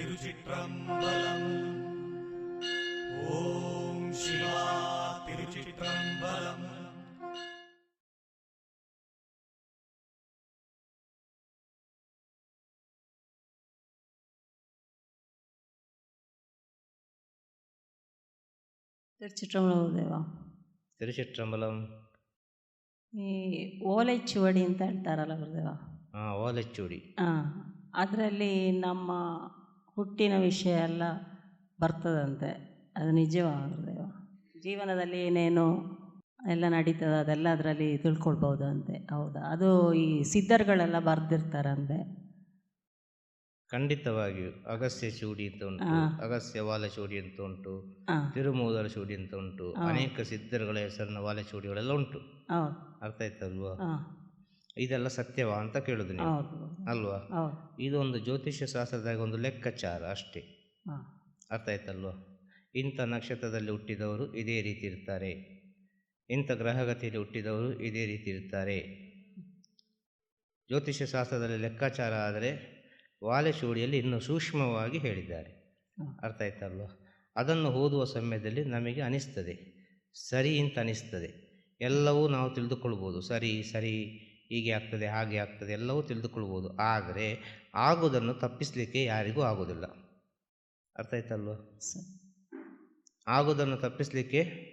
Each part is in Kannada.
திருச்சிற்றம்பலம் ஓம் சிவா திருச்சிற்றம்பலம் திருச்சிற்றம்பலம் ದೇವ ತಿರುಚಿಟ್ರಂಬಲಂ ಈ ಓಲೆ ಚುವಡಿ ಅಂತ ಹೇಳ್ತಾರಲ್ಲ ಗುರುದೇವ ಹಾಂ ಓಲೆಚೂಡಿ ಹಾಂ ಅದರಲ್ಲಿ ನಮ್ಮ ಹುಟ್ಟಿನ ವಿಷಯ ಎಲ್ಲ ಬರ್ತದಂತೆ. ಅದು ನಿಜವಾ ಗುರುದೇವ ಜೀವನದಲ್ಲಿ ಏನೇನು ಎಲ್ಲ ನಡೀತದೆ ಅದೆಲ್ಲ ಅದರಲ್ಲಿ ತಿಳ್ಕೊಳ್ಬೋದು ಅಂತೆ. ಹೌದಾ? ಅದು ಈ ಸಿದ್ಧರುಗಳೆಲ್ಲ ಬರೆದಿರ್ತಾರಂತೆ. ಖಂಡಿತವಾಗಿಯೂ. ಅಗಸ್ತ್ಯ ಚೂಡಿ ಅಂತ ಉಂಟು. ಅಗಸ್ತ್ಯ ವಾಲಚೂಡಿ ಅಂತ ಉಂಟು ತಿರುಮೂದರ ಚೂಡಿ ಅಂತ ಉಂಟು ಅನೇಕ ಸಿದ್ಧರುಗಳ ಹೆಸರಿನ ವಾಲಚೂಡಿಗಳೆಲ್ಲ ಉಂಟು. ಅರ್ಥ ಆಯ್ತಲ್ವಾ? ಇದೆಲ್ಲ ಸತ್ಯವಾ ಅಂತ ಕೇಳುದು ನೀವು. ಅಲ್ವಾ? ಇದೊಂದು ಇದು ಒಂದು ಜ್ಯೋತಿಷ್ಯ ಶಾಸ್ತ್ರದಾಗ ಒಂದು ಲೆಕ್ಕಾಚಾರ ಅಷ್ಟೇ. ಅರ್ಥ ಆಯ್ತಲ್ವಾ? ಇಂಥ ನಕ್ಷತ್ರದಲ್ಲಿ ಹುಟ್ಟಿದವರು ಇದೇ ರೀತಿ ಇರ್ತಾರೆ. ಇಂಥ ಗ್ರಹಗತಿಯಲ್ಲಿ ಹುಟ್ಟಿದವರು ಇದೇ ರೀತಿ ಇರ್ತಾರೆ. ಜ್ಯೋತಿಷ್ಯ ಶಾಸ್ತ್ರದಲ್ಲಿ ಲೆಕ್ಕಾಚಾರ ಆದರೆ ವಾಲೆಶೂಡಿಯಲ್ಲಿ ಇನ್ನೂ ಸೂಕ್ಷ್ಮವಾಗಿ ಹೇಳಿದ್ದಾರೆ. ಅರ್ಥ ಆಯ್ತಲ್ವಾ? ಅದನ್ನು ಓದುವ ಸಮಯದಲ್ಲಿ ನಮಗೆ ಅನಿಸ್ತದೆ. ಸರಿ ಅಂತ ಅನಿಸ್ತದೆ. ಎಲ್ಲವೂ ನಾವು ತಿಳಿದುಕೊಳ್ಬೋದು. ಸರಿ ಸರಿ ಹೀಗೆ ಆಗ್ತದೆ ಹಾಗೆ ಆಗ್ತದೆ ಎಲ್ಲವೂ ತಿಳಿದುಕೊಳ್ಬೋದು. ಆದರೆ ಆಗುವುದನ್ನು ತಪ್ಪಿಸಲಿಕ್ಕೆ ಯಾರಿಗೂ ಆಗೋದಿಲ್ಲ ಅರ್ಥ ಆಯ್ತಲ್ವ? ಸರಿ. ಆಗುವುದನ್ನು ತಪ್ಪಿಸಲಿಕ್ಕೆ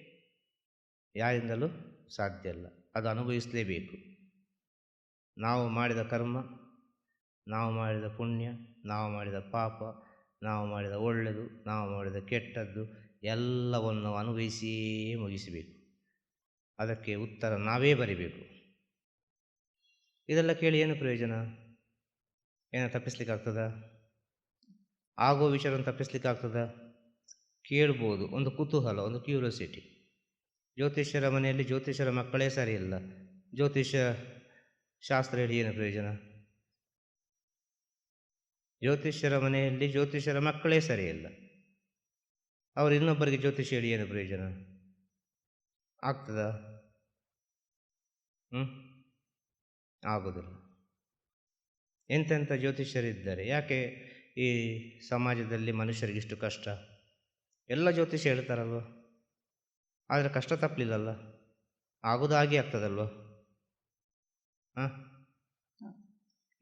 ಯಾರಿಂದಲೂ ಸಾಧ್ಯ ಇಲ್ಲ. ಅದು ಅನುಭವಿಸಲೇಬೇಕು. ನಾವು ಮಾಡಿದ ಕರ್ಮ ನಾವು ಮಾಡಿದ ಪುಣ್ಯ ನಾವು ಮಾಡಿದ ಪಾಪ ನಾವು ಮಾಡಿದ ಒಳ್ಳೆಯದು ನಾವು ಮಾಡಿದ ಕೆಟ್ಟದ್ದು ಎಲ್ಲವನ್ನು ಅನುಭವಿಸಿಯೇ ಮುಗಿಸಬೇಕು. ಅದಕ್ಕೆ ಉತ್ತರ ನಾವೇ ಬರಿಬೇಕು. ಇದೆಲ್ಲ ಕೇಳಿ ಏನು ಪ್ರಯೋಜನ? ಏನೋ ತಪ್ಪಿಸ್ಲಿಕ್ಕೆ ಆಗ್ತದ ಆಗೋ ವಿಚಾರವನ್ನು ತಪ್ಪಿಸ್ಲಿಕ್ಕೆ ಆಗ್ತದ ಕೇಳ್ಬೋದು. ಒಂದು ಕುತೂಹಲ, ಒಂದು ಕ್ಯೂರಿಯಾಸಿಟಿ. ಜ್ಯೋತಿಷ್ಯರ ಮನೆಯಲ್ಲಿ ಜ್ಯೋತಿಷ್ಯರ ಮಕ್ಕಳೇ ಸರಿ ಇಲ್ಲ. ಜ್ಯೋತಿಷ್ಯ ಶಾಸ್ತ್ರ ಹೇಳಿ ಏನು ಪ್ರಯೋಜನ? ಜ್ಯೋತಿಷ್ಯರ ಮನೆಯಲ್ಲಿ ಜ್ಯೋತಿಷ್ಯರ ಮಕ್ಕಳೇ ಸರಿ ಇಲ್ಲ. ಅವರು ಇನ್ನೊಬ್ಬರಿಗೆ ಜ್ಯೋತಿಷ್ಯ ಹೇಳಿ ಏನು ಪ್ರಯೋಜನ? ಆಗ್ತದ? ಹ್ಞೂ ಆಗೋದಿಲ್ಲ. ಎಂತೆಂಥ ಜ್ಯೋತಿಷ್ಯರಿದ್ದಾರೆ, ಯಾಕೆ ಈ ಸಮಾಜದಲ್ಲಿ ಮನುಷ್ಯರಿಗೆ ಇಷ್ಟು ಕಷ್ಟ? ಎಲ್ಲ ಜ್ಯೋತಿಷ್ಯ ಹೇಳ್ತಾರಲ್ವ? ಆದರೆ ಕಷ್ಟ ತಪ್ಪಲಿಲ್ಲಲ್ಲ? ಆಗೋದಾಗಿ ಆಗ್ತದಲ್ವ? ಹಾಂ?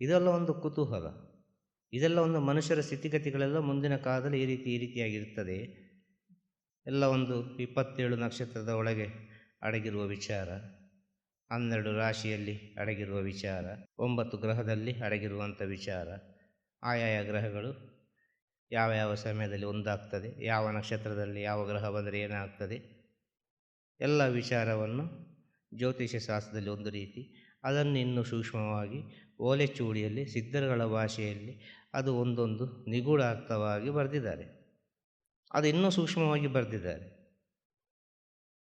ಇದೆಲ್ಲ ಒಂದು ಕುತೂಹಲ. ಇದೆಲ್ಲ ಒಂದು ಮನುಷ್ಯರ ಸ್ಥಿತಿಗತಿಗಳೆಲ್ಲ ಮುಂದಿನ ಕಾಲದಲ್ಲಿ ಈ ರೀತಿ, ಈ ರೀತಿಯಾಗಿರ್ತದೆ ಎಲ್ಲ ಒಂದು ಇಪ್ಪತ್ತೇಳು ನಕ್ಷತ್ರದ ಒಳಗೆ ಅಡಗಿರುವ ವಿಚಾರ. ಹನ್ನೆರಡು ರಾಶಿಯಲ್ಲಿ ಅಡಗಿರುವ ವಿಚಾರ, ಒಂಬತ್ತು ಗ್ರಹದಲ್ಲಿ ಅಡಗಿರುವಂಥ ವಿಚಾರ, ಆಯಾಯ ಗ್ರಹಗಳು ಯಾವ ಯಾವ ಸಮಯದಲ್ಲಿ ಒಂದಾಗ್ತದೆ, ಯಾವ ನಕ್ಷತ್ರದಲ್ಲಿ ಯಾವ ಗ್ರಹ ಬಂದರೆ ಏನಾಗ್ತದೆ, ಎಲ್ಲ ವಿಚಾರವನ್ನು ಜ್ಯೋತಿಷ್ಯ ಶಾಸ್ತ್ರದಲ್ಲಿ ಒಂದು ರೀತಿ. ಅದನ್ನು ಇನ್ನೂ ಸೂಕ್ಷ್ಮವಾಗಿ ಓಲೆಚೂಡಿಯಲ್ಲಿ ಸಿದ್ಧರುಗಳ ಭಾಷೆಯಲ್ಲಿ ಅದು ಒಂದೊಂದು ನಿಗೂಢಾರ್ಥವಾಗಿ ಬರೆದಿದ್ದಾರೆ. ಅದು ಇನ್ನೂ ಸೂಕ್ಷ್ಮವಾಗಿ ಬರೆದಿದ್ದಾರೆ.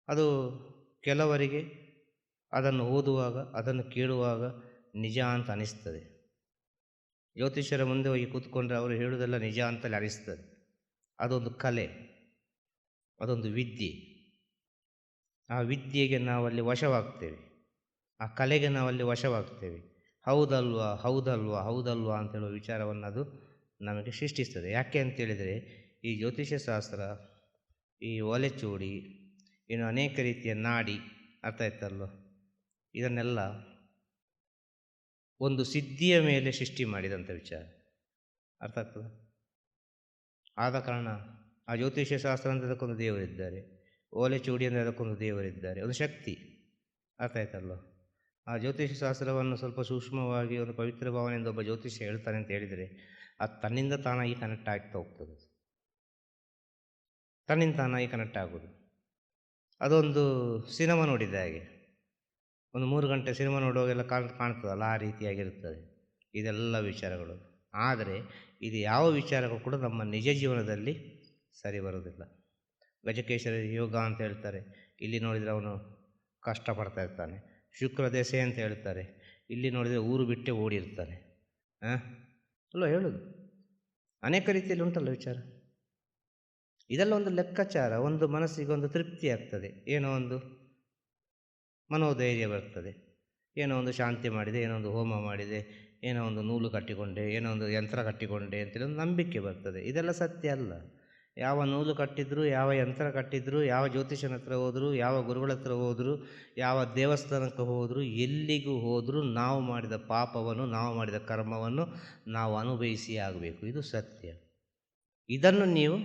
ಅದು ಕೆಲವರಿಗೆ ಅದನ್ನು ಓದುವಾಗ, ಅದನ್ನು ಕೇಳುವಾಗ ನಿಜ ಅಂತ ಅನಿಸ್ತದೆ. ಜ್ಯೋತಿಷ್ಯರ ಮುಂದೆ ಹೋಗಿ ಕೂತ್ಕೊಂಡ್ರೆ ಅವರು ಹೇಳುವುದೆಲ್ಲ ನಿಜ ಅಂತಲೇ ಅನಿಸ್ತದೆ. ಅದೊಂದು ಕಲೆ, ಅದೊಂದು ವಿದ್ಯೆ. ಆ ವಿದ್ಯೆಗೆ ನಾವಲ್ಲಿ ವಶವಾಗ್ತೇವೆ. ಆ ಕಲೆಗೆ ನಾವಲ್ಲಿ ವಶವಾಗ್ತೇವೆ. ಹೌದಲ್ವಾ ಹೌದಲ್ವಾ ಹೌದಲ್ವಾ ಅಂತ ಹೇಳುವ ವಿಚಾರವನ್ನು ಅದು ನಮಗೆ ಸೃಷ್ಟಿಸ್ತದೆ. ಯಾಕೆ ಅಂತೇಳಿದರೆ ಈ ಜ್ಯೋತಿಷ್ಯಶಾಸ್ತ್ರ ಈ ಒಲೆಚೂಡಿ ಇನ್ನು ಅನೇಕ ರೀತಿಯ ನಾಡಿ ಅರ್ಥ ಆಯ್ತಲ್ವ? ಇದನ್ನೆಲ್ಲ ಒಂದು ಸಿದ್ಧಿಯ ಮೇಲೆ ಸೃಷ್ಟಿ ಮಾಡಿದಂಥ ವಿಚಾರ. ಅರ್ಥ ಆಗ್ತದೆ? ಆದ ಕಾರಣ ಆ ಜ್ಯೋತಿಷ್ಯ ಶಾಸ್ತ್ರ ಅಂತ ಅದಕ್ಕೊಂದು ದೇವರಿದ್ದಾರೆ. ಓಲೆ ಚೂಡಿ ಅಂದರೆ ಅದಕ್ಕೊಂದು ದೇವರಿದ್ದಾರೆ. ಒಂದು ಶಕ್ತಿ. ಅರ್ಥ ಆಯ್ತಲ್ವ? ಆ ಜ್ಯೋತಿಷ್ಯ ಶಾಸ್ತ್ರವನ್ನು ಸ್ವಲ್ಪ ಸೂಕ್ಷ್ಮವಾಗಿ ಒಂದು ಪವಿತ್ರ ಭಾವನೆಯಿಂದ ಒಬ್ಬ ಜ್ಯೋತಿಷ್ಯ ಹೇಳ್ತಾನೆ ಅಂತ ಹೇಳಿದರೆ ಅದು ತನ್ನಿಂದ ತಾನಾಗಿ ಕನೆಕ್ಟ್ ಆಗ್ತಾ ಹೋಗ್ತದೆ. ತನ್ನಿಂದ ತಾನಾಗಿ ಕನೆಕ್ಟ್ ಆಗೋದು. ಅದೊಂದು ಸಿನಿಮಾ ನೋಡಿದ ಹಾಗೆ. ಒಂದು ಮೂರು ಗಂಟೆ ಸಿನಿಮಾ ನೋಡುವಾಗೆಲ್ಲ ಕಾಣ್ ಕಾಣ್ತದಲ್ಲ, ಆ ರೀತಿಯಾಗಿರುತ್ತದೆ. ಇದೆಲ್ಲ ವಿಚಾರಗಳು. ಆದರೆ, ಇದು ಯಾವ ವಿಚಾರಗಳು ಕೂಡ ನಮ್ಮ ನಿಜ ಜೀವನದಲ್ಲಿ ಸರಿ ಬರೋದಿಲ್ಲ ಗಜಕೇಶ್ವರ ಯೋಗ ಅಂತ ಹೇಳ್ತಾರೆ. ಇಲ್ಲಿ ನೋಡಿದರೆ ಅವನು ಕಷ್ಟಪಡ್ತಾ ಇರ್ತಾನೆ. ಶುಕ್ರ ದೆಸೆ ಅಂತ ಹೇಳ್ತಾರೆ. ಇಲ್ಲಿ ನೋಡಿದರೆ ಊರು ಬಿಟ್ಟೆ ಓಡಿರ್ತಾನೆ. ಹಾಂ ಅಲ್ಲ, ಹೇಳೋದು. ಅನೇಕ ರೀತಿಯಲ್ಲಿ ಉಂಟಲ್ಲ ವಿಚಾರ. ಇದೆಲ್ಲ ಒಂದು ಲೆಕ್ಕಾಚಾರ, ಒಂದು ಮನಸ್ಸಿಗೆ ಒಂದು ತೃಪ್ತಿ ಆಗ್ತದೆ. ಏನೋ ಒಂದು ಮನೋಧೈರ್ಯ ಬರ್ತದೆ. ಏನೋ ಒಂದು ಶಾಂತಿ ಮಾಡಿದೆ, ಏನೋ ಒಂದು ಹೋಮ ಮಾಡಿದೆ, ಏನೋ ಒಂದು ನೂಲು ಕಟ್ಟಿಕೊಂಡೆ, ಏನೋ ಒಂದು ಯಂತ್ರ ಕಟ್ಟಿಕೊಂಡೆ ಅಂತೇಳಿ ಒಂದು ನಂಬಿಕೆ ಬರ್ತದೆ. ಇದೆಲ್ಲ ಸತ್ಯ ಅಲ್ಲ. ಯಾವ ನೂಲು ಕಟ್ಟಿದ್ರು, ಯಾವ ಯಂತ್ರ ಕಟ್ಟಿದ್ರು, ಯಾವ ಜ್ಯೋತಿಷನ ಹತ್ರ ಹೋದರು, ಯಾವ ಗುರುಗಳ ಹತ್ರ ಹೋದರು, ಯಾವ ದೇವಸ್ಥಾನಕ್ಕೆ ಹೋದರು, ಎಲ್ಲಿಗೂ ಹೋದರೂ ನಾವು ಮಾಡಿದ ಪಾಪವನ್ನು, ನಾವು ಮಾಡಿದ ಕರ್ಮವನ್ನು ನಾವು ಅನುಭವಿಸಿ ಆಗಬೇಕು. ಇದು ಸತ್ಯ. ಇದನ್ನು ನೀವು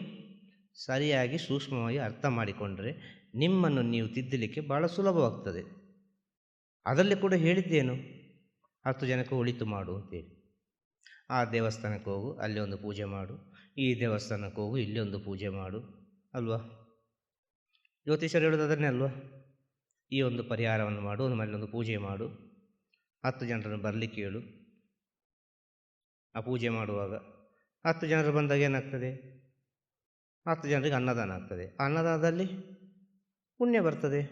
ಸರಿಯಾಗಿ ಸೂಕ್ಷ್ಮವಾಗಿ ಅರ್ಥ ಮಾಡಿಕೊಂಡ್ರೆ ನಿಮ್ಮನ್ನು ನೀವು ತಿದ್ದಲಿಕ್ಕೆ ಭಾಳ ಸುಲಭವಾಗ್ತದೆ. ಅದರಲ್ಲಿ ಕೂಡ ಹೇಳಿದ್ದೇನು? ಹತ್ತು ಜನಕ್ಕೆ ಉಳಿತು ಮಾಡು ಅಂತೇಳಿ. ಆ ದೇವಸ್ಥಾನಕ್ಕೆ ಹೋಗು, ಅಲ್ಲಿ ಒಂದು ಪೂಜೆ ಮಾಡು. ಈ ದೇವಸ್ಥಾನಕ್ಕೆ ಹೋಗು, ಇಲ್ಲಿ ಒಂದು ಪೂಜೆ ಮಾಡು. ಅಲ್ವಾ? ಜ್ಯೋತಿಷರು ಹೇಳೋದು ಅದನ್ನೇ ಅಲ್ವಾ? ಈ ಒಂದು ಪರಿಹಾರವನ್ನು ಮಾಡು ಆಮೇಲೆ ಒಂದು ಪೂಜೆ ಮಾಡು. ಹತ್ತು ಜನರನ್ನು ಬರಲಿಕ್ಕೆ ಹೇಳು. ಆ ಪೂಜೆ ಮಾಡುವಾಗ ಹತ್ತು ಜನರು ಬಂದಾಗ ಏನಾಗ್ತದೆ? ಹತ್ತು ಜನರಿಗೆ ಅನ್ನದಾನ ಆಗ್ತದೆ. ಅನ್ನದಾನದಲ್ಲಿ ಪುಣ್ಯ ಬರ್ತದೆ.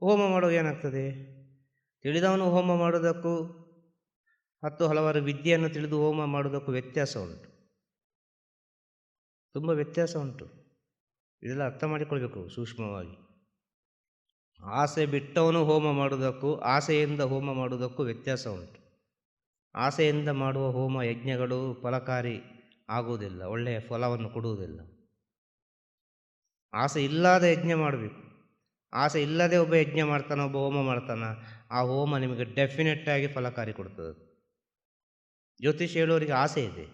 ಹೋಮ ಮಾಡುವಾಗ ಏನಾಗ್ತದೆ? ತಿಳಿದವನು ಹೋಮ ಮಾಡೋದಕ್ಕೂ ಮತ್ತು ಹಲವಾರು ವಿದ್ಯೆಯನ್ನು ತಿಳಿದು ಹೋಮ ಮಾಡೋದಕ್ಕೂ ವ್ಯತ್ಯಾಸ ಉಂಟು. ತುಂಬ ವ್ಯತ್ಯಾಸ ಉಂಟು. ಇದೆಲ್ಲ ಅರ್ಥ ಮಾಡಿಕೊಳ್ಬೇಕು ಸೂಕ್ಷ್ಮವಾಗಿ. ಆಸೆ ಬಿಟ್ಟವನು ಹೋಮ ಮಾಡುವುದಕ್ಕೂ, ಆಸೆಯಿಂದ ಹೋಮ ಮಾಡುವುದಕ್ಕೂ ವ್ಯತ್ಯಾಸ ಉಂಟು. ಆಸೆಯಿಂದ ಮಾಡುವ ಹೋಮ ಯಜ್ಞಗಳು ಫಲಕಾರಿ ಆಗುವುದಿಲ್ಲ, ಒಳ್ಳೆಯ ಫಲವನ್ನು ಕೊಡುವುದಿಲ್ಲ. ಆಸೆ ಇಲ್ಲದ ಯಜ್ಞ ಮಾಡಬೇಕು. ಆಸೆ ಇಲ್ಲದೆ ಒಬ್ಬ ಯಜ್ಞ ಮಾಡ್ತಾನೆ, ಒಬ್ಬ ಹೋಮ ಮಾಡ್ತಾನೆ, ಆ ಹೋಮ ನಿಮಗೆ ಡೆಫಿನೆಟ್ ಆಗಿ ಫಲಕಾರಿ ಕೊಡ್ತದೆ. ಜ್ಯೋತಿಷ್ ಹೇಳೋರಿಗೆ ಆಸೆ ಇದೆ.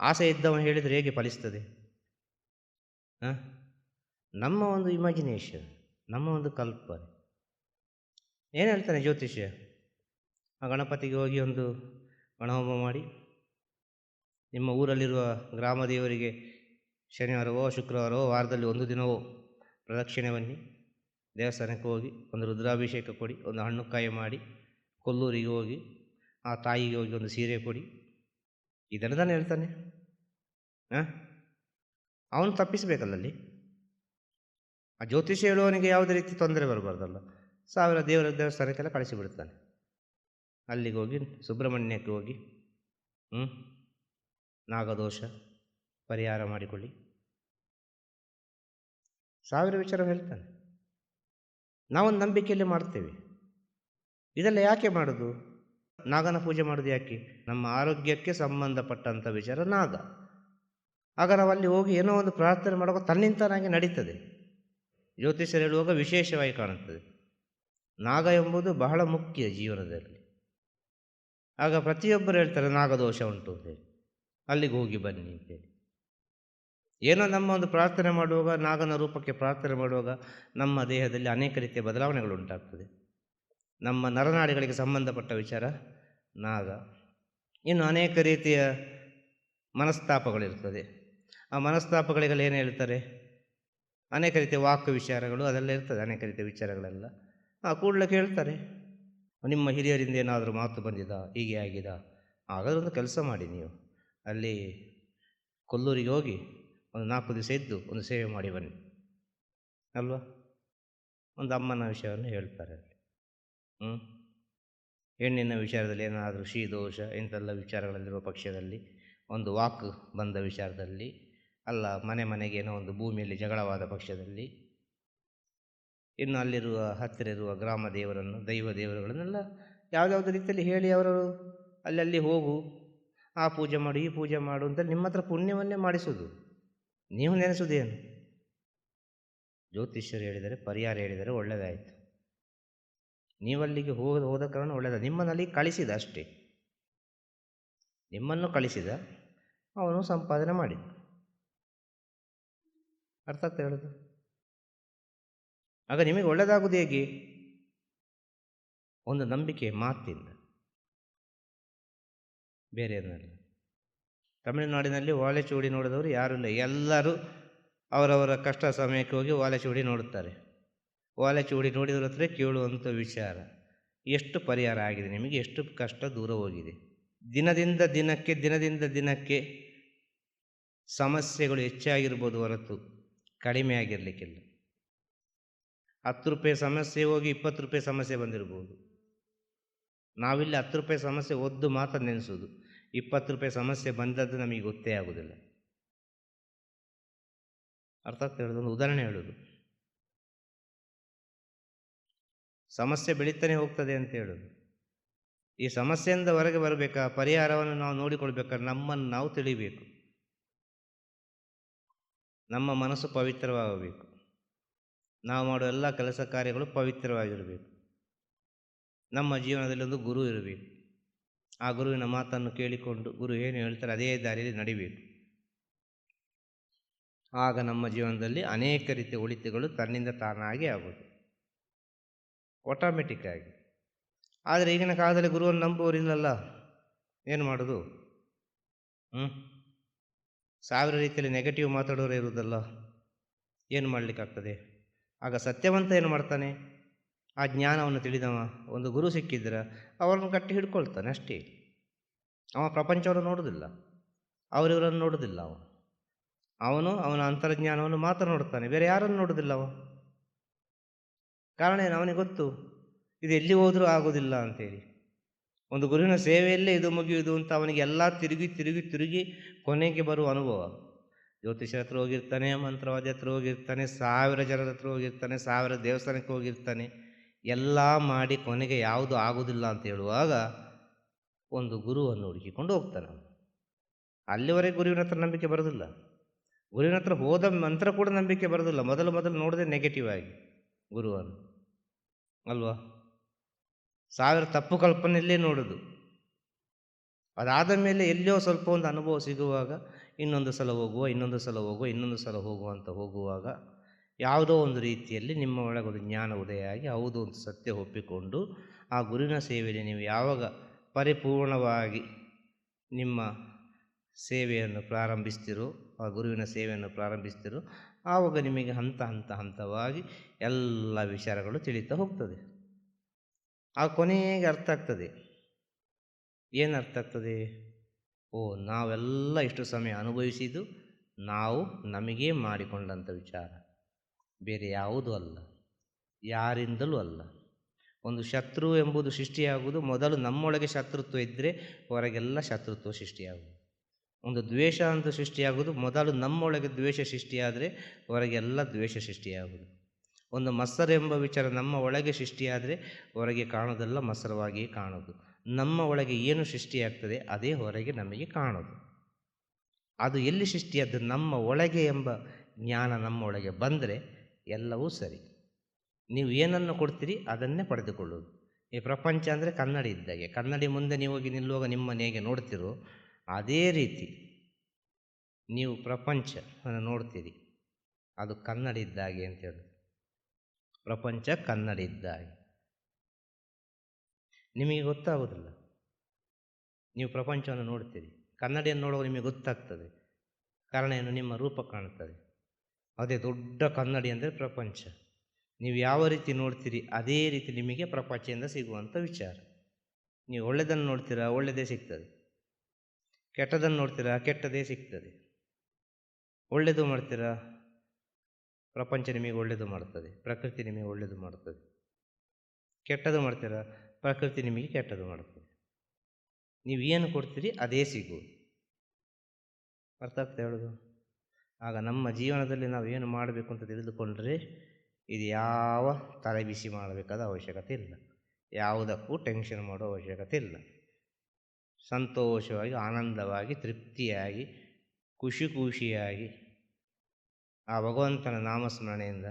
ಆಸೆ ಇದ್ದವ ಹೇಳಿದರೆ ಹೇಗೆ ಫಲಿಸ್ತದೆ? ನಮ್ಮ ಒಂದು ಇಮ್ಯಾಜಿನೇಷನ್ ನಮ್ಮ ಒಂದು ಕಲ್ಪನೆ. ಏನು ಹೇಳ್ತಾನೆ ಜ್ಯೋತಿಷ್ಯ? ಆ ಗಣಪತಿಗೆ ಹೋಗಿ ಒಂದು ಗಣಹೋಮ ಮಾಡಿ, ನಿಮ್ಮ ಊರಲ್ಲಿರುವ ಗ್ರಾಮ ದೇವರಿಗೆ ಶನಿವಾರವೋ, ಶುಕ್ರವಾರವೋ, ವಾರದಲ್ಲಿ ಒಂದು ದಿನವೋ ಪ್ರದಕ್ಷಿಣೆ ಬನ್ನಿ. ದೇವಸ್ಥಾನಕ್ಕೆ ಹೋಗಿ ಒಂದು ರುದ್ರಾಭಿಷೇಕ ಕೊಡಿ, ಒಂದು ಹಣ್ಣು ಕಾಯಿ ಮಾಡಿ, ಕೊಲ್ಲೂರಿಗೆ ಹೋಗಿ, ಆ ತಾಯಿಗೆ ಹೋಗಿ ಒಂದು ಸೀರೆ ಕೊಡಿ. ಇದನ್ನು ತಾನೇ ಹೇಳ್ತಾನೆ. ಹಾಂ ಅವನು ತಪ್ಪಿಸಬೇಕಲ್ಲಲ್ಲಿ ಆ ಜ್ಯೋತಿಷ್ಯ ಹೇಳುವವನಿಗೆ ಯಾವುದೇ ರೀತಿ ತೊಂದರೆ ಬರಬಾರ್ದಲ್ಲ. ಸಾವಿರ ದೇವರ ದೇವಸ್ಥಾನಕ್ಕೆಲ್ಲ ಕಳಿಸಿಬಿಡ್ತಾನೆ ಅಲ್ಲಿಗೆ ಹೋಗಿ ಸುಬ್ರಹ್ಮಣ್ಯಕ್ಕೆ ಹೋಗಿ ಹ್ಞೂ ನಾಗದೋಷ ಪರಿಹಾರ ಮಾಡಿಕೊಳ್ಳಿ. ಸಾವಿರ ವಿಚಾರ ಹೇಳ್ತಾನೆ. ನಾವೊಂದು ನಂಬಿಕೆಯಲ್ಲಿ ಮಾಡ್ತೇವೆ. ಇದೆಲ್ಲ ಯಾಕೆ ಮಾಡೋದು? ನಾಗನ ಪೂಜೆ ಮಾಡೋದು ಯಾಕೆ? ನಮ್ಮ ಆರೋಗ್ಯಕ್ಕೆ ಸಂಬಂಧಪಟ್ಟಂಥ ವಿಚಾರ ನಾಗ. ಆಗ ನಾವು ಅಲ್ಲಿ ಹೋಗಿ ಏನೋ ಒಂದು ಪ್ರಾರ್ಥನೆ ಮಾಡುವಾಗ ತನ್ನಿಂತಾನಾಗಿ ನಡೀತದೆ. ಜ್ಯೋತಿಷ್ಯರು ಹೇಳುವಾಗ ವಿಶೇಷವಾಗಿ ಕಾಣುತ್ತದೆ. ನಾಗ ಎಂಬುದು ಬಹಳ ಮುಖ್ಯ ಜೀವನದಲ್ಲಿ. ಆಗ ಪ್ರತಿಯೊಬ್ಬರು ಹೇಳ್ತಾರೆ, ನಾಗದೋಷ ಉಂಟು ಅಂತೇಳಿ ಅಲ್ಲಿಗೆ ಹೋಗಿ ಬನ್ನಿ ಅಂತೇಳಿ ಏನೋ ನಮ್ಮ ಒಂದು ಪ್ರಾರ್ಥನೆ ಮಾಡುವಾಗ, ನಾಗನ ರೂಪಕ್ಕೆ ಪ್ರಾರ್ಥನೆ ಮಾಡುವಾಗ ನಮ್ಮ ದೇಹದಲ್ಲಿ ಅನೇಕ ರೀತಿಯ ಬದಲಾವಣೆಗಳು ಉಂಟಾಗ್ತದೆ. ನಮ್ಮ ನರನಾಡಿಗಳಿಗೆ ಸಂಬಂಧಪಟ್ಟ ವಿಚಾರ, ನಾಗ. ಇನ್ನು ಅನೇಕ ರೀತಿಯ ಮನಸ್ತಾಪಗಳಿರ್ತದೆ. ಆ ಮನಸ್ತಾಪಗಳಿಗೆಲ್ಲ ಏನು ಹೇಳ್ತಾರೆ? ಅನೇಕ ರೀತಿಯ ವಾಕ್ ವಿಚಾರಗಳು, ಅದೆಲ್ಲ ಇರ್ತದೆ, ಅನೇಕ ರೀತಿಯ ವಿಚಾರಗಳೆಲ್ಲ. ಆ ಕೂಡಲೇ ಕೇಳ್ತಾರೆ. ನಿಮ್ಮ ಹಿರಿಯರಿಂದ ಏನಾದರೂ ಮಾತು ಬಂದಿದ? ಹೀಗೆ ಆಗಿದ? ಹಾಗಾದ್ರೆ ಒಂದು ಕೆಲಸ ಮಾಡಿ ನೀವು. ಅಲ್ಲಿ ಕೊಲ್ಲೂರಿಗೆ ಹೋಗಿ ಒಂದು ನಾಲ್ಕು ದಿವಸ ಇದ್ದು ಒಂದು ಸೇವೆ ಮಾಡಿ ಬನ್ನಿ. ಅಲ್ವಾ? ಒಂದು ಅಮ್ಮನ ವಿಷಯವನ್ನು ಹೇಳ್ತಾರೆ ಅಲ್ಲಿ. ಹ್ಞೂ ಹೆಣ್ಣಿನ ವಿಚಾರದಲ್ಲಿ ಏನಾದರೂ ದೋಷ, ಇಂಥೆಲ್ಲ ವಿಚಾರಗಳಲ್ಲಿರುವ ಪಕ್ಷದಲ್ಲಿ ಒಂದು ವಾಕ್ ಬಂದ ವಿಚಾರದಲ್ಲಿ, ಅಲ್ಲ, ಮನೆ ಮನೆಗೆ ಏನೋ ಒಂದು ಭೂಮಿಯಲ್ಲಿ ಜಗಳವಾದ ಪಕ್ಷದಲ್ಲಿ, ಇನ್ನು ಅಲ್ಲಿರುವ ಹತ್ತಿರ ಇರುವ ಗ್ರಾಮ ದೇವರನ್ನು, ದೈವ ದೇವರುಗಳನ್ನೆಲ್ಲ ಯಾವುದ್ಯಾವುದೋ ರೀತಿಯಲ್ಲಿ ಹೇಳಿ ಅವರು ಅಲ್ಲಲ್ಲಿ ಹೋಗು, ಆ ಪೂಜೆ ಮಾಡು, ಈ ಪೂಜೆ ಮಾಡು ಅಂತ ನಿಮ್ಮ ಹತ್ರ ಪುಣ್ಯವನ್ನೇ ಮಾಡಿಸೋದು. ನೀವು ನೆನೆಸುವುದೇನು? ಜ್ಯೋತಿಷ್ಯರು ಹೇಳಿದರೆ, ಪರಿಹಾರ ಹೇಳಿದರೆ ಒಳ್ಳೆಯದಾಯಿತು ನೀವಲ್ಲಿಗೆ ಹೋದ ಹೋದ ಕಾರಣ ಒಳ್ಳೆಯದ? ನಿಮ್ಮನ್ನು ಅಲ್ಲಿಗೆ ಕಳಿಸಿದ ಅಷ್ಟೇ. ನಿಮ್ಮನ್ನು ಕಳಿಸಿದ, ಅವನು ಸಂಪಾದನೆ ಮಾಡಿದ ಅರ್ಥ ಆಗ್ತಾ ಹೇಳೋದು? ಆಗ ನಿಮಗೆ ಒಳ್ಳೆಯದಾಗುವುದು ಹೇಗೆ? ಒಂದು ನಂಬಿಕೆ ಮಾತಿಂದ. ಬೇರೆ ಏನಲ್ಲ ತಮಿಳುನಾಡಿನಲ್ಲಿ ಓಲೆಚೂಡಿ ನೋಡಿದವರು ಯಾರೂ ಇಲ್ಲ. ಎಲ್ಲರೂ ಅವರವರ ಕಷ್ಟ ಸಮಯಕ್ಕೆ ಹೋಗಿ ಓಲೆಚೂಡಿ ನೋಡುತ್ತಾರೆ. ಓಲೆಚೂಡಿ ನೋಡಿದ್ರ ಹತ್ರ ಕೇಳುವಂಥ ವಿಚಾರ. ಎಷ್ಟು ಪರಿಹಾರ ಆಗಿದೆ ನಿಮಗೆ? ಎಷ್ಟು ಕಷ್ಟ ದೂರ ಹೋಗಿದೆ? ದಿನದಿಂದ ದಿನಕ್ಕೆ ದಿನದಿಂದ ದಿನಕ್ಕೆ ಸಮಸ್ಯೆಗಳು ಹೆಚ್ಚಾಗಿರ್ಬೋದು ಹೊರತು ಕಡಿಮೆ ಆಗಿರಲಿಕ್ಕಿಲ್ಲ. ಹತ್ತು ರೂಪಾಯಿ ಸಮಸ್ಯೆ ಹೋಗಿ ಇಪ್ಪತ್ತು ರೂಪಾಯಿ ಸಮಸ್ಯೆ ಬಂದಿರ್ಬೋದು. ನಾವಿಲ್ಲಿ ಹತ್ತು ರೂಪಾಯಿ ಸಮಸ್ಯೆ ಒದ್ದು ಮಾತ್ರ ನೆನೆಸೋದು. ಇಪ್ಪತ್ತು ರೂಪಾಯಿ ಸಮಸ್ಯೆ ಬಂದದ್ದು ನಮಗೆ ಗೊತ್ತೇ ಆಗೋದಿಲ್ಲ. ಅರ್ಥ ಆಗ್ತಾ ಒಂದು ಉದಾಹರಣೆ ಹೇಳೋದು. ಸಮಸ್ಯೆ ಬೆಳೀತಾನೆ ಹೋಗ್ತದೆ ಅಂತ ಹೇಳೋದು. ಈ ಸಮಸ್ಯೆಯಿಂದ ಹೊರಗೆ ಬರಬೇಕಾ? ಪರಿಹಾರವನ್ನು ನಾವು ನೋಡಿಕೊಳ್ಬೇಕಾದ್ರೆ ನಮ್ಮನ್ನು ನಾವು ತಿಳಿಬೇಕು. ನಮ್ಮ ಮನಸ್ಸು ಪವಿತ್ರವಾಗಬೇಕು. ನಾವು ಮಾಡುವ ಎಲ್ಲ ಕೆಲಸ ಕಾರ್ಯಗಳು ಪವಿತ್ರವಾಗಿರಬೇಕು. ನಮ್ಮ ಜೀವನದಲ್ಲಿ ಒಂದು ಗುರು ಇರಬೇಕು. ಆ ಗುರುವಿನ ಮಾತನ್ನು ಕೇಳಿಕೊಂಡು ಗುರು ಏನು ಹೇಳ್ತಾರೆ, ಅದೇ ದಾರಿಯಲ್ಲಿ ನಡಿಬೇಕು. ಆಗ ನಮ್ಮ ಜೀವನದಲ್ಲಿ ಅನೇಕ ರೀತಿಯ ಒಳಿತುಗಳು ತನ್ನಿಂದ ತಾನಾಗಿ ಆಗೋದು. ಆಟೋಮೆಟಿಕ್ ಆಗಿ. ಆದರೆ ಈಗಿನ ಕಾಲದಲ್ಲಿ ಗುರುವನ್ನು ನಂಬುವವರಿಲ್ಲಲ್ಲ ಏನು ಮಾಡೋದು? ಹ್ಞೂ ಸಾವಿರ ರೀತಿಯಲ್ಲಿ ನೆಗೆಟಿವ್ ಮಾತಾಡೋರು ಇರುವುದಲ್ಲ. ಏನು ಮಾಡಲಿಕ್ಕಾಗ್ತದೆ? ಆಗ ಸತ್ಯವಂತ ಏನು ಮಾಡ್ತಾನೆ? ಆ ಜ್ಞಾನವನ್ನು ತಿಳಿದವ, ಒಂದು ಗುರು ಸಿಕ್ಕಿದ್ರೆ ಅವರನ್ನು ಕಟ್ಟಿ ಹಿಡ್ಕೊಳ್ತಾನೆ ಅಷ್ಟೇ. ಅವ ಪ್ರಪಂಚವನ್ನು ನೋಡೋದಿಲ್ಲ. ಅವರಿವರನ್ನು ನೋಡೋದಿಲ್ಲ ಅವನು ಅವನು ಅವನ ಅಂತರ್ಜ್ಞಾನವನ್ನು ಮಾತ್ರ ನೋಡ್ತಾನೆ, ಬೇರೆ ಯಾರನ್ನು ನೋಡೋದಿಲ್ಲ ಅವ? ಕಾರಣ ಏನು? ಅವನಿಗೆ ಗೊತ್ತು. ಇದು ಎಲ್ಲಿ ಹೋದರೂ ಆಗೋದಿಲ್ಲ ಅಂತೇಳಿ. ಒಂದು ಗುರುವಿನ ಸೇವೆಯಲ್ಲೇ ಇದು ಮುಗಿಯುವುದು ಅಂತ ಅವನಿಗೆ ಎಲ್ಲ ತಿರುಗಿ ತಿರುಗಿ ತಿರುಗಿ ಕೊನೆಗೆ ಬರುವ ಅನುಭವ. ಜ್ಯೋತಿಷ್ಯ ಹತ್ರ ಹೋಗಿರ್ತಾನೆ, ಮಂತ್ರವಾದಿ ಹತ್ರ ಹೋಗಿರ್ತಾನೆ, ಸಾವಿರ ಜನರ ಹತ್ರ ಹೋಗಿರ್ತಾನೆ, ಸಾವಿರ ದೇವಸ್ಥಾನಕ್ಕೆ ಹೋಗಿರ್ತಾನೆ. ಎಲ್ಲ ಮಾಡಿ ಕೊನೆಗೆ ಯಾವುದು ಆಗೋದಿಲ್ಲ ಅಂತ ಹೇಳುವಾಗ ಒಂದು ಗುರುವನ್ನು ಹುಡುಕಿಕೊಂಡು ಹೋಗ್ತಾನೆ ಅಲ್ಲಿವರೆಗೆ ಗುರುವಿನ ಹತ್ರ ನಂಬಿಕೆ ಬರೋದಿಲ್ಲ. ಗುರುವಿನ ಹತ್ರ ಹೋದ ನಂತರ ಕೂಡ ನಂಬಿಕೆ ಬರೋದಿಲ್ಲ. ಮೊದಲು ಮೊದಲು ನೋಡಿದೆ ನೆಗೆಟಿವ್ ಆಗಿ ಗುರುವನ್ನು. ಅಲ್ವಾ? ಸಾವಿರ ತಪ್ಪು ಕಲ್ಪನೆಯಲ್ಲೇ ನೋಡೋದು. ಅದಾದ ಮೇಲೆ ಎಲ್ಲೋ ಸ್ವಲ್ಪ ಒಂದು ಅನುಭವ ಸಿಗುವಾಗ ಇನ್ನೊಂದು ಸಲ ಹೋಗುವ, ಇನ್ನೊಂದು ಸಲ ಹೋಗುವ, ಇನ್ನೊಂದು ಸಲ ಹೋಗುವ ಅಂತ ಹೋಗುವಾಗ ಯಾವುದೋ ಒಂದು ರೀತಿಯಲ್ಲಿ ನಿಮ್ಮ ಒಳಗೊಂದು ಜ್ಞಾನ ಉದಯ ಆಗಿ ಹೌದು ಅಂತ ಸತ್ಯ ಒಪ್ಪಿಕೊಂಡು ಆ ಗುರುವಿನ ಸೇವೆಯಲ್ಲಿ ನೀವು ಯಾವಾಗ ಪರಿಪೂರ್ಣವಾಗಿ ನಿಮ್ಮ ಸೇವೆಯನ್ನು ಪ್ರಾರಂಭಿಸ್ತಿರೋ, ಆ ಗುರುವಿನ ಸೇವೆಯನ್ನು ಪ್ರಾರಂಭಿಸ್ತಿರೋ, ಆವಾಗ ನಿಮಗೆ ಹಂತ ಹಂತ ಹಂತವಾಗಿ ಎಲ್ಲ ವಿಚಾರಗಳು ತಿಳಿತಾ ಹೋಗ್ತದೆ. ಆ ಕೊನೆಗೆ ಅರ್ಥ ಆಗ್ತದೆ. ಏನು ಅರ್ಥ ಆಗ್ತದೆ? ಓ, ನಾವೆಲ್ಲ ಇಷ್ಟು ಸಮಯ ಅನುಭವಿಸಿದ್ದು, ನಾವು ನಮಗೇ ಮಾಡಿಕೊಂಡಂಥ ವಿಚಾರ. ಬೇರೆ ಯಾವುದೂ ಅಲ್ಲ, ಯಾರಿಂದಲೂ ಅಲ್ಲ. ಒಂದು ಶತ್ರು ಎಂಬುದು ಸೃಷ್ಟಿಯಾಗುವುದು, ಮೊದಲು ನಮ್ಮೊಳಗೆ ಶತ್ರುತ್ವ ಇದ್ದರೆ ಹೊರಗೆಲ್ಲ ಶತ್ರುತ್ವ ಸೃಷ್ಟಿಯಾಗುವುದು. ಒಂದು ದ್ವೇಷ ಅಂತ ಸೃಷ್ಟಿಯಾಗುವುದು, ಮೊದಲು ನಮ್ಮೊಳಗೆ ದ್ವೇಷ ಸೃಷ್ಟಿಯಾದರೆ ಹೊರಗೆಲ್ಲ ದ್ವೇಷ ಸೃಷ್ಟಿಯಾಗುವುದು. ಒಂದು ಮತ್ಸರ ಎಂಬ ವಿಚಾರ ನಮ್ಮ ಒಳಗೆ ಸೃಷ್ಟಿಯಾದರೆ ಹೊರಗೆ ಕಾಣೋದೆಲ್ಲ ಮತ್ಸರವಾಗಿಯೇ ಕಾಣೋದು. ನಮ್ಮ ಒಳಗೆ ಏನು ಸೃಷ್ಟಿಯಾಗ್ತದೆ ಅದೇ ಹೊರಗೆ ನಮಗೆ ಕಾಣೋದು. ಅದು ಎಲ್ಲಿ ಸೃಷ್ಟಿಯಾದ್ದು ನಮ್ಮ ಒಳಗೆ ಎಂಬ ಜ್ಞಾನ ನಮ್ಮೊಳಗೆ ಬಂದರೆ ಎಲ್ಲವೂ ಸರಿ. ನೀವು ಏನನ್ನು ಕೊಡ್ತೀರಿ ಅದನ್ನೇ ಪಡೆದುಕೊಳ್ಳೋದು ಈ ಪ್ರಪಂಚ ಅಂದರೆ ಕನ್ನಡಿ ಇದ್ದಾಗೆ. ಕನ್ನಡಿ ಮುಂದೆ ನೀವು ಹೋಗಿ ನಿಲ್ಲುವಾಗ ನಿಮ್ಮನ್ನು ಹೇಗೆ ನೋಡ್ತಿರೋ ಅದೇ ರೀತಿ ನೀವು ಪ್ರಪಂಚವನ್ನು ನೋಡ್ತೀರಿ. ಅದು ಕನ್ನಡಿ ಇದ್ದಾಗೆ ಅಂತೇಳಿ ಪ್ರಪಂಚ ಕನ್ನಡಿ ಇದ್ದಾಗೆ. ನಿಮಗೆ ಗೊತ್ತಾಗೋದಿಲ್ಲ. ನೀವು ಪ್ರಪಂಚವನ್ನು ನೋಡ್ತೀರಿ. ಕನ್ನಡಿಯನ್ನು ನೋಡುವಾಗ ನಿಮಗೆ ಗೊತ್ತಾಗ್ತದೆ. ಕಾರಣ ಏನು? ನಿಮ್ಮ ರೂಪ ಕಾಣುತ್ತದೆ ಅದೇ ದೊಡ್ಡ ಕನ್ನಡಿ ಅಂದರೆ ಪ್ರಪಂಚ. ನೀವು ಯಾವ ರೀತಿ ನೋಡ್ತೀರಿ ಅದೇ ರೀತಿ ನಿಮಗೆ ಪ್ರಪಂಚದಿಂದ ಸಿಗುವಂಥ ವಿಚಾರ. ನೀವು ಒಳ್ಳೆಯದನ್ನು ನೋಡ್ತೀರಾ ಒಳ್ಳೆಯದೇ ಸಿಗ್ತದೆ. ಕೆಟ್ಟದನ್ನು ನೋಡ್ತೀರಾ, ಕೆಟ್ಟದೇ ಸಿಗ್ತದೆ. ಒಳ್ಳೆಯದು ಮಾಡ್ತೀರಾ, ಪ್ರಪಂಚ ನಿಮಗೆ ಒಳ್ಳೆಯದು ಮಾಡ್ತದೆ, ಪ್ರಕೃತಿ ನಿಮಗೆ ಒಳ್ಳೆಯದು ಮಾಡ್ತದೆ. ಕೆಟ್ಟದು ಮಾಡ್ತೀರಾ, ಪ್ರಕೃತಿ ನಿಮಗೆ ಕೆಟ್ಟದು ಮಾಡ್ತದೆ. ನೀವು ಏನು ಕೊಡ್ತೀರಿ ಅದೇ ಸಿಗುವುದು. ಅರ್ಥ ಆಗ್ತಾ ಹೇಳೋದು? ಆಗ ನಮ್ಮ ಜೀವನದಲ್ಲಿ ನಾವು ಏನು ಮಾಡಬೇಕು ಅಂತ ತಿಳಿದುಕೊಂಡ್ರೆ ಇದು ಯಾವ ತಲೆ ಬಿಸಿ ಮಾಡಬೇಕಾದ ಅವಶ್ಯಕತೆ ಇಲ್ಲ. ಯಾವುದಕ್ಕೂ ಟೆನ್ಷನ್ ಮಾಡೋ ಅವಶ್ಯಕತೆ ಇಲ್ಲ. ಸಂತೋಷವಾಗಿ, ಆನಂದವಾಗಿ, ತೃಪ್ತಿಯಾಗಿ, ಖುಷಿ ಖುಷಿಯಾಗಿ ಆ ಭಗವಂತನ ನಾಮಸ್ಮರಣೆಯಿಂದ,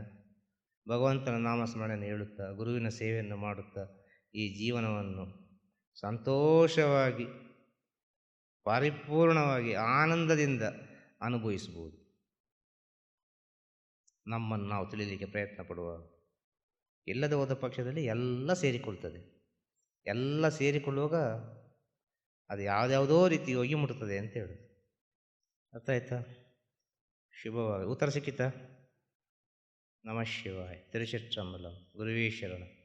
ಭಗವಂತನ ನಾಮಸ್ಮರಣೆಯನ್ನು ಹೇಳುತ್ತಾ, ಗುರುವಿನ ಸೇವೆಯನ್ನು ಮಾಡುತ್ತಾ ಈ ಜೀವನವನ್ನು ಸಂತೋಷವಾಗಿ, ಪರಿಪೂರ್ಣವಾಗಿ, ಆನಂದದಿಂದ ಅನುಭವಿಸ್ಬೋದು ನಮ್ಮನ್ನು ನಾವು ತಿಳಿಲಿಕ್ಕೆ ಪ್ರಯತ್ನ ಪಡುವ ಇಲ್ಲದೆ ಹೋದ ಪಕ್ಷದಲ್ಲಿ ಎಲ್ಲ ಸೇರಿಕೊಳ್ತದೆ. ಎಲ್ಲ ಸೇರಿಕೊಳ್ಳುವಾಗ ಅದು ಯಾವುದ್ಯಾವುದೋ ರೀತಿ ಹೋಗಿ ಮುಟ್ತದೆ ಅಂತ ಹೇಳೋದು. ಅರ್ಥ ಆಯ್ತಾ? ಶುಭವಾಗಿ ಉತ್ತರ ಸಿಕ್ಕಿತಾ? ನಮಃ ಶಿವಾಯ್. ತಿರುಚಿಟ್ಟಂಬಲಂ ಗುರುವೀಶ್ವರಣ